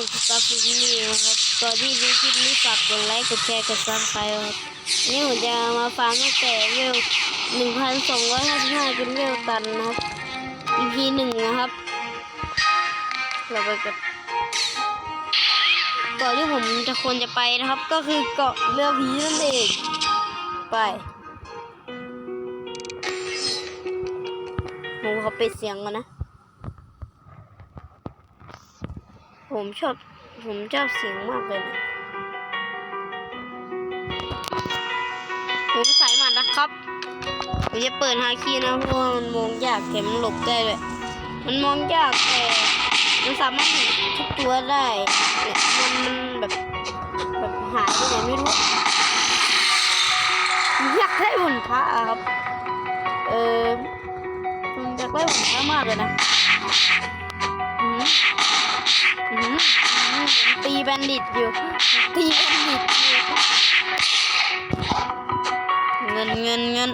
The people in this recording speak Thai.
ผมสตาร์ฟินี่นะครับก่อนที่ดูคลิปนี้ฝากกดไลค์กดแชร์กดซับสไครต์ครับนี่ผมจะมาฟาร์มตั้งแต่เวล1,255จนเวลตันนะครับ EP หนึ่งนะครับ เราไปกันเกาะที่ผมจะควรจะไปนะครับ ก็คือเกาะเรือผีนั่นเองไปผมขอปิดเสียงก่อนนะ ผมชอบ ผมชอบเสียงมากเลยนะผมใสายหมัดนะครับ ผมจะเปิดฮาคีนะเพราะว่ามันมองยากแต่มันหลบได้เลยมันมองยากแต่มันสามารถเห็นทุกตัวได้เนี่ยมันมันแบบแบบหายไปไหนไม่รู้อยากได้ผลพระครับ เออผมอยากได้ผลพระมากเลยนะอืม ตีแบนดิตอยู่ผมตีแบนดิตอยู่ เงินเงินเงิน